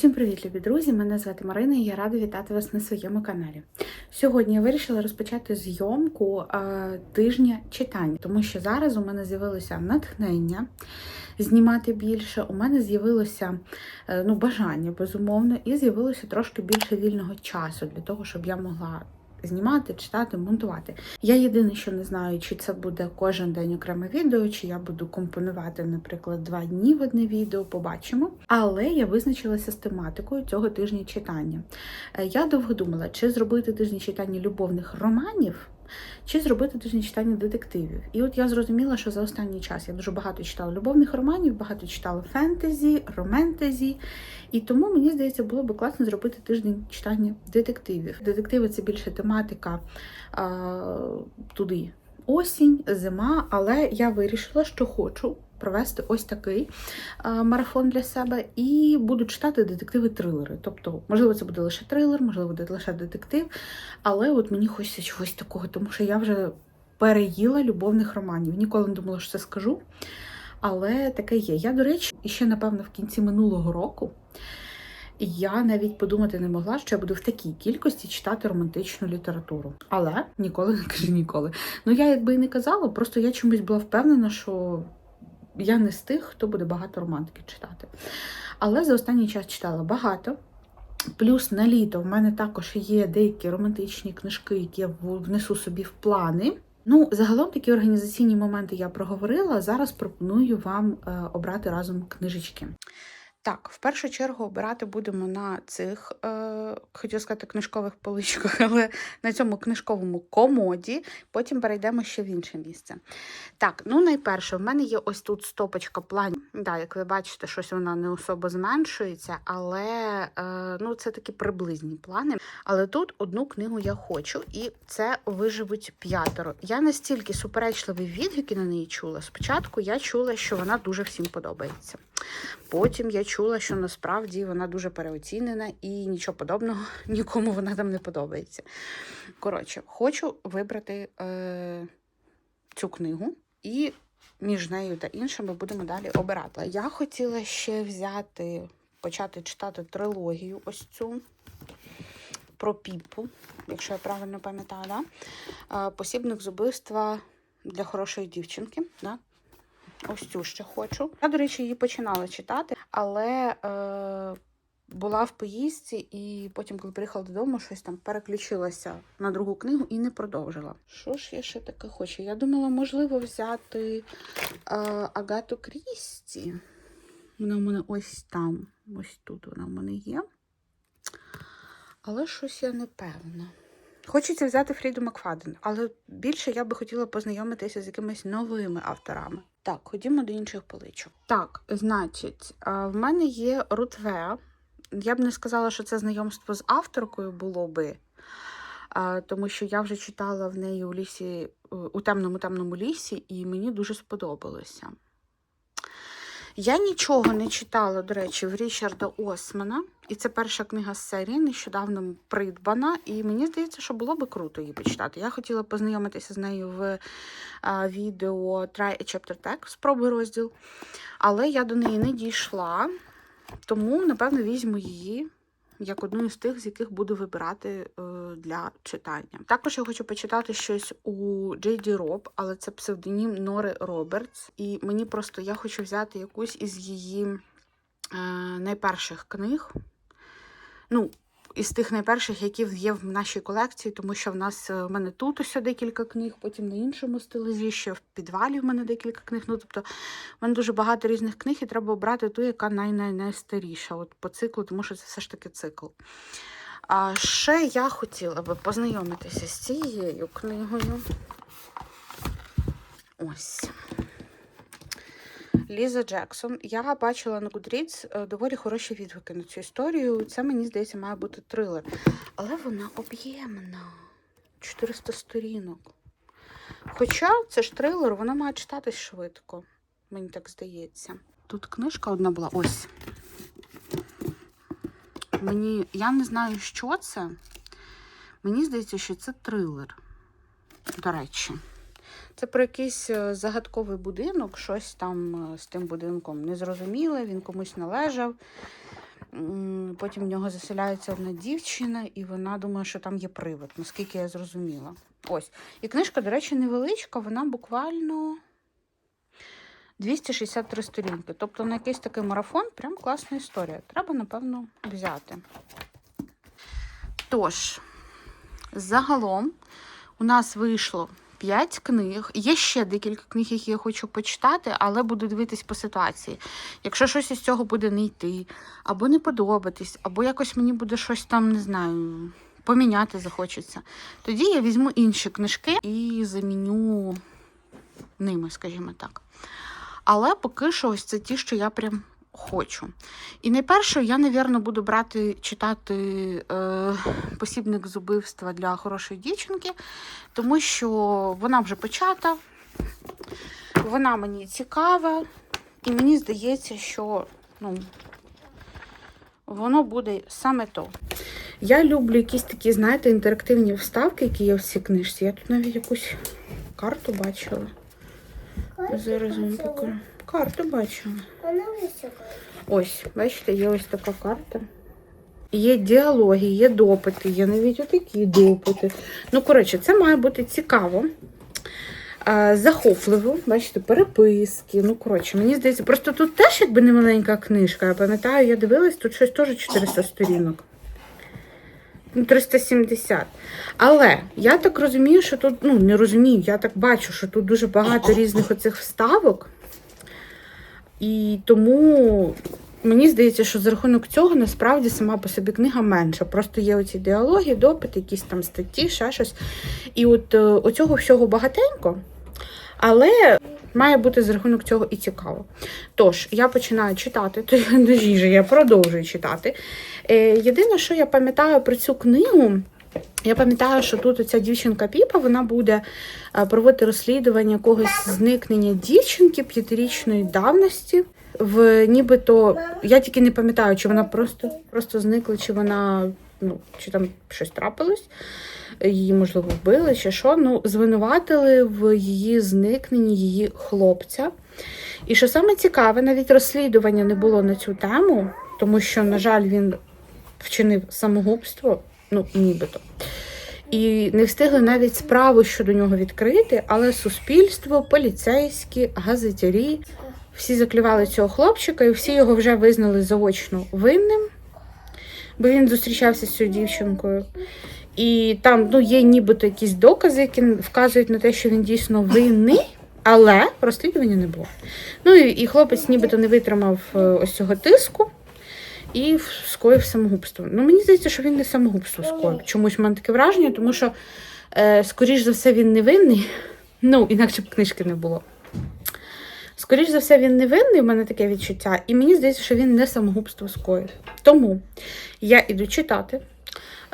Усім привіт, любі друзі! Мене звати Марина і я рада вітати вас на своєму каналі. Сьогодні я вирішила розпочати зйомку тижня читань, тому що зараз у мене з'явилося натхнення знімати більше. У мене з'явилося е, ну, бажання, безумовно, і з'явилося трошки більше вільного часу для того, щоб я могла. Знімати, читати, монтувати. Я єдине, що не знаю, чи це буде кожен день окреме відео, чи я буду компонувати, наприклад, два дні в одне відео, побачимо. Але я визначилася з тематикою цього тижня читання. Е, Я довго думала, чи зробити тижні читання любовних романів, чи зробити тижні читання детективів. І от я зрозуміла, що за останній час я дуже багато читала любовних романів, багато читала фентезі, роментезі. І тому мені здається, було б класно зробити тиждень читання детективів. Детективи це більше тематика а, туди. Осінь, зима, але я вирішила, що хочу провести ось такий а, марафон для себе і буду читати детективи-трилери. Тобто, можливо, це буде лише трилер, можливо, буде лише детектив, але от мені хочеться чогось такого, тому що я вже переїла любовних романів. Ніколи не думала, що це скажу. Але таке є. Я, до речі, ще, напевно, в кінці минулого року я навіть подумати не могла, що я буду в такій кількості читати романтичну літературу. Але ніколи не кажу ніколи. Ну я якби і не казала, просто я чомусь була впевнена, що я не з тих, хто буде багато романтики читати. Але за останній час читала багато. Плюс на літо в мене також є деякі романтичні книжки, які я внесу собі в плани. Ну, загалом такі організаційні моменти я проговорила. Зараз пропоную вам е, обрати разом книжечки. Так, в першу чергу обирати будемо на цих, е, хотіла сказати, книжкових поличках, але на цьому книжковому комоді. Потім перейдемо ще в інше місце. Так, ну найперше, в мене є ось тут стопочка планів. Да, як ви бачите, щось вона не особо зменшується, але е, ну, це такі приблизні плани. Але тут одну книгу я хочу, і це виживуть п'ятеро. Я настільки суперечливі відгуки на неї чула. Спочатку я чула, що вона дуже всім подобається. Потім я чула, що насправді вона дуже переоцінена і нічого подобного, нікому вона там не подобається. Коротше, хочу вибрати е, цю книгу і між нею та іншими будемо далі обирати. Я хотіла ще взяти, почати читати трилогію ось цю про Піпу, якщо я правильно пам'ятаю, да? Е, посібник з убивства для хорошої дівчинки. Да? Ось цю ще хочу. Я, до речі, її починала читати, але е, була в поїздці, і потім, коли приїхала додому, щось там переключилася на другу книгу і не продовжила. Що ж я ще таке хочу? Я думала, можливо, взяти е, Агату Крісті. Вона в мене ось там, ось тут вона в мене є. Але щось я не певна. Хочеться взяти Фріду Макфаден, але більше я би хотіла познайомитися з якимись новими авторами. Так, ходімо до інших поличок. Так, значить, в мене є Рутве. Я б не сказала, що це знайомство з авторкою було би, тому що я вже читала в неї у лісі, е, у темному темному лісі, і мені дуже сподобалося. Я нічого не читала, до речі, в Річарда Османа. І це перша книга з серії, нещодавно придбана. І мені здається, що було би круто її почитати. Я хотіла познайомитися з нею в а, відео Try a Chapter Tag, спробуй розділ. Але я до неї не дійшла, тому, напевно, візьму її як одну із тих, з яких буду вибирати е, для читання. Також я хочу почитати щось у Джейді Роб, але це псевдонім Нори Робертс. І мені просто я хочу взяти якусь із її е, найперших книг. Ну, із тих найперших, які є в нашій колекції, тому що в нас е, в мене тут ось декілька книг, потім на іншому стележі, ще в підвалі в мене декілька книг. Ну, тобто, в мене дуже багато різних книг, і треба обрати ту, яка най най найстаріша от по циклу, тому що це все ж таки цикл. А ще я хотіла би познайомитися з цією книгою. Ось. Ліза Джексон. Я бачила на Goodreads е, доволі хороші відгуки на цю історію. Це, мені здається, має бути трилер. Але вона об'ємна. 400 сторінок. Хоча це ж трилер, вона має читатись швидко. Мені так здається. Тут книжка одна була. Ось. Мені. Я не знаю, що це. Мені здається, що це трилер. До речі. Це про якийсь е, загадковий будинок, щось там е, з тим будинком незрозуміле, він комусь належав. Потім в нього заселяється одна дівчина, і вона думає, що там є привид, наскільки я зрозуміла. Ось. І книжка, до речі, невеличка, вона буквально 263 сторінки. Тобто на якийсь такий марафон прям класна історія. Треба, напевно, взяти. Тож, загалом у нас вийшло 5 книг. Є ще декілька книг, які я хочу почитати, але буду дивитись по ситуації. Якщо щось із цього буде не йти, або не подобатись, або якось мені буде щось там, не знаю, поміняти захочеться, тоді я візьму інші книжки і заміню ними, скажімо так. Але поки що ось це ті, що я прям хочу. І найперше я, напевно, буду брати читати е, посібник з убивства для хорошої дівчинки, тому що вона вже почата, вона мені цікава, і мені здається, що ну, воно буде саме то. Я люблю якісь такі, знаєте, інтерактивні вставки, які є в цій книжці. Я тут навіть якусь карту бачила. Зараз вам покажу. Карту бачила. Вона висока. Ось, бачите, є ось така карта. Є діалоги, є допити, є навіть отакі допити. Ну, коротше, це має бути цікаво. Захопливо, бачите, переписки. Ну, коротше, мені здається, просто тут теж якби не маленька книжка. Я пам'ятаю, я дивилась, тут щось теж 400 сторінок. Ну, 370. Але я так розумію, що тут, ну, не розумію, я так бачу, що тут дуже багато різних оцих вставок. І тому мені здається, що за рахунок цього насправді сама по собі книга менша. Просто є оці діалоги, допити, якісь там статті, ще щось. І от е, оцього всього багатенько, але має бути за рахунок цього і цікаво. Тож, я починаю читати, то я дожіже, я продовжую читати. Е, єдине, що я пам'ятаю про цю книгу. Я пам'ятаю, що тут оця дівчинка Піпа вона буде е, проводити розслідування якогось зникнення дівчинки п'ятирічної давності. В нібито я тільки не пам'ятаю, чи вона просто, просто зникла, чи вона ну чи там щось трапилось. Її можливо вбили, чи що. Ну звинуватили в її зникненні її хлопця. І що саме цікаве, навіть розслідування не було на цю тему, тому що, на жаль, він вчинив самогубство, ну нібито. І не встигли навіть справу щодо нього відкрити, але суспільство, поліцейські, газетярі всі заклювали цього хлопчика, і всі його вже визнали заочно винним, бо він зустрічався з цією дівчинкою. І там ну, є нібито якісь докази, які вказують на те, що він дійсно винний, але розслідування не було. Ну і, і хлопець нібито не витримав е, ось цього тиску і скоїв самогубство. Ну, мені здається, що він не самогубство скоїв. Чомусь в мене таке враження, тому що, е, скоріш за все, він не винний. Ну, інакше б книжки не було. Скоріш за все, він не винний, в мене таке відчуття, і мені здається, що він не самогубство скоїв. Тому я іду читати.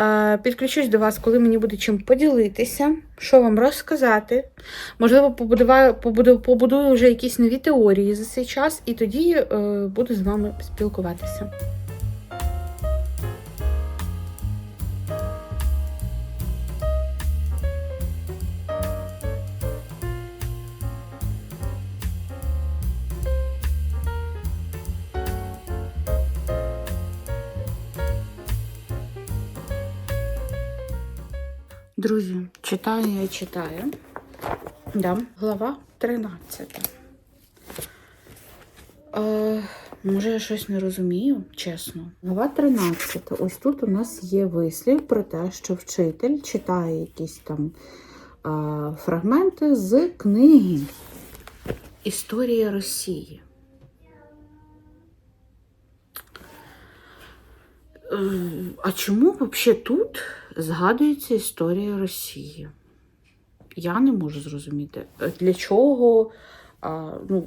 Е, Підключусь до вас, коли мені буде чим поділитися, що вам розказати. Можливо, побудуваю, побуду, побудую вже якісь нові теорії за цей час, і тоді е, буду з вами спілкуватися. Друзі, читаю я читаю. Да. Глава 13. Е, може, я щось не розумію, чесно. Глава 13. Ось тут у нас є вислів про те, що вчитель читає якісь там е, фрагменти з книги Історія Росії. А чому взагалі тут згадується історія Росії? Я не можу зрозуміти, для чого. А, ну,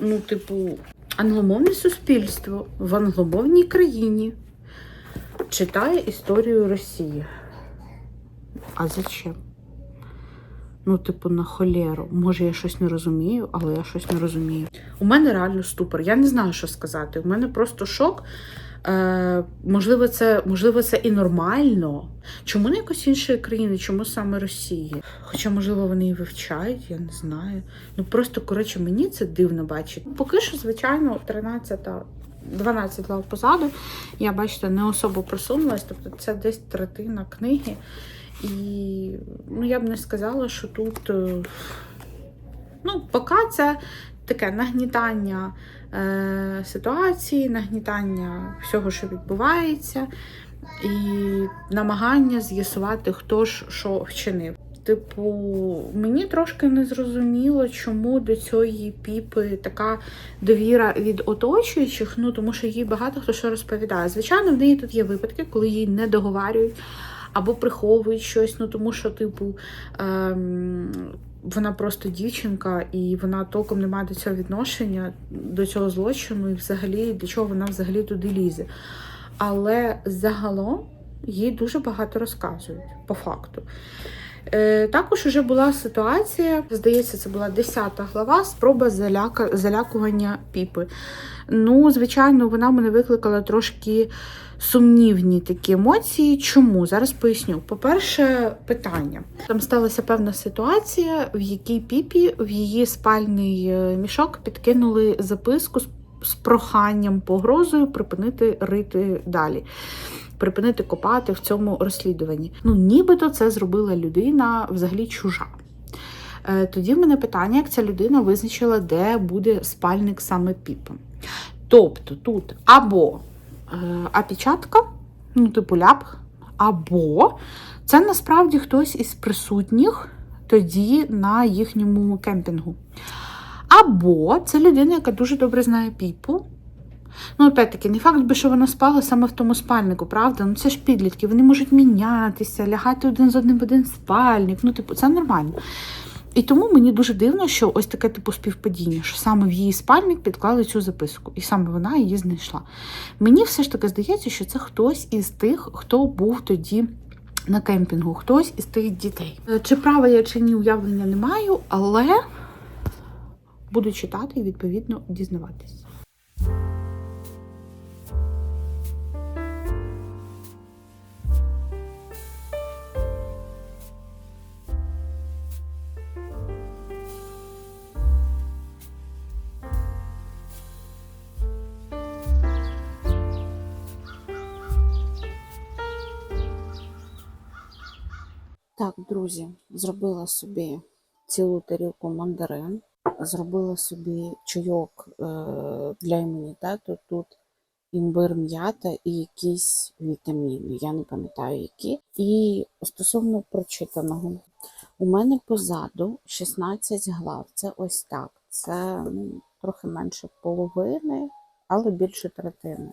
ну, типу, англомовне суспільство в англомовній країні читає історію Росії. А зачем? Ну, типу, на холєру. Може, я щось не розумію, але я щось не розумію. У мене реально ступор. Я не знаю, що сказати. У мене просто шок. Е, можливо, це, можливо, це і нормально. Чому не якось іншої країни? Чому саме Росії? Хоча, можливо, вони і вивчають, я не знаю. Ну просто, коротше, мені це дивно бачити. Поки що, звичайно, 13 12 глав позаду. Я, бачите, не особо просунулась, тобто це десь третина книги. І ну, я б не сказала, що тут. е, Ну, поки це таке нагнітання е, ситуації, нагнітання всього, що відбувається, і намагання з'ясувати, хто ж що вчинив. Типу, мені трошки не зрозуміло, чому до цієї піпи така довіра від оточуючих, ну тому що їй багато хто що розповідає. Звичайно, в неї тут є випадки, коли їй не договарюють або приховують щось, ну тому що, типу, ем, вона просто дівчинка, і вона толком не має до цього відношення, до цього злочину, і взагалі до чого вона взагалі туди лізе. Але загалом їй дуже багато розказують по факту. Е, також вже була ситуація, здається, це була 10 глава, спроба заляка, залякування піпи. Ну, звичайно, вона мене викликала трошки сумнівні такі емоції. Чому? Зараз поясню. По-перше, питання. Там сталася певна ситуація, в якій піпі в її спальний е, мішок підкинули записку з, проханням, погрозою припинити рити далі. Припинити копати в цьому розслідуванні. Ну, нібито це зробила людина взагалі чужа. Е, Тоді в мене питання, як ця людина визначила, де буде спальник саме піпа. Тобто тут або е, опечатка, ну, типу ляп, або це насправді хтось із присутніх тоді на їхньому кемпінгу. Або це людина, яка дуже добре знає піпу. Ну, опять-таки, не факт би, що вона спала саме в тому спальнику, правда? Ну це ж підлітки, вони можуть мінятися, лягати один з одним в один спальник. Ну, типу, це нормально. І тому мені дуже дивно, що ось таке типу співпадіння, що саме в її спальник підклали цю записку, і саме вона її знайшла. Мені все ж таки здається, що це хтось із тих, хто був тоді на кемпінгу, хтось із тих дітей. Е, Чи права я чи ні, уявлення не маю, але буду читати і відповідно дізнаватись. Так, друзі, зробила собі цілу тарілку мандарин, зробила собі чайок е, для імунітету. Тут імбир, м'ята і якісь вітаміни, я не пам'ятаю які. І стосовно прочитаного, у мене позаду 16 глав. Це ось так. Це ну, трохи менше половини, але більше третини.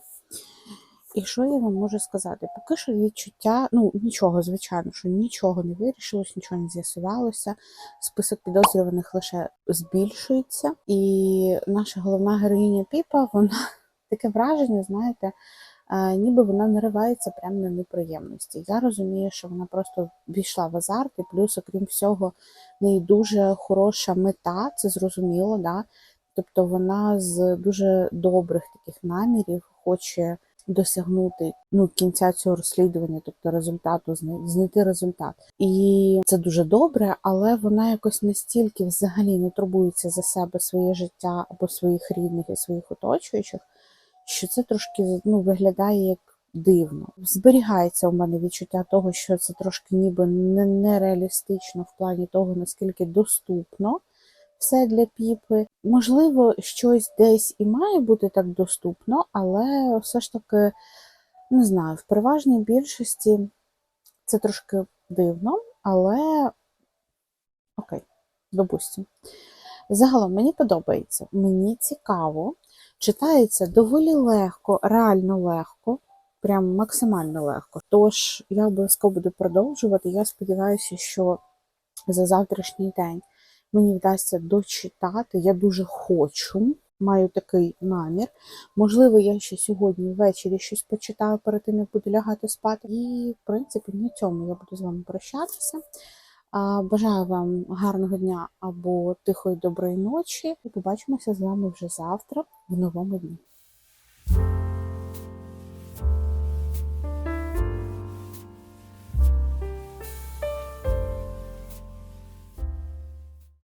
І що я вам можу сказати? Поки що відчуття, ну нічого, звичайно, що нічого не вирішилось, нічого не з'ясувалося. Список підозрюваних лише збільшується. І наша головна героїня Піпа, вона таке враження, знаєте, е, ніби вона наривається прямо на неприємності. Я розумію, що вона просто війшла в азарт, і плюс, окрім всього, в неї дуже хороша мета, це зрозуміло, да? Тобто вона з дуже добрих таких намірів хоче досягнути ну, кінця цього розслідування, тобто результату, знайти результат. І це дуже добре, але вона якось настільки взагалі не турбується за себе, своє життя або своїх рідних і своїх оточуючих, що це трошки ну, виглядає як дивно. Зберігається у мене відчуття того, що це трошки ніби не- нереалістично в плані того, наскільки доступно все для піпи. Можливо, щось десь і має бути так доступно, але все ж таки, не знаю, в переважній більшості це трошки дивно, але окей, допустимо. Загалом мені подобається, мені цікаво, читається доволі легко, реально легко, прям максимально легко. Тож я обов'язково буду продовжувати. Я сподіваюся, що за завтрашній день мені вдасться дочитати. Я дуже хочу, маю такий намір. Можливо, я ще сьогодні ввечері щось почитаю перед тим, як буду лягати спати. І, в принципі, на цьому я буду з вами прощатися. Бажаю вам гарного дня або тихої доброї ночі. І побачимося з вами вже завтра в новому дні.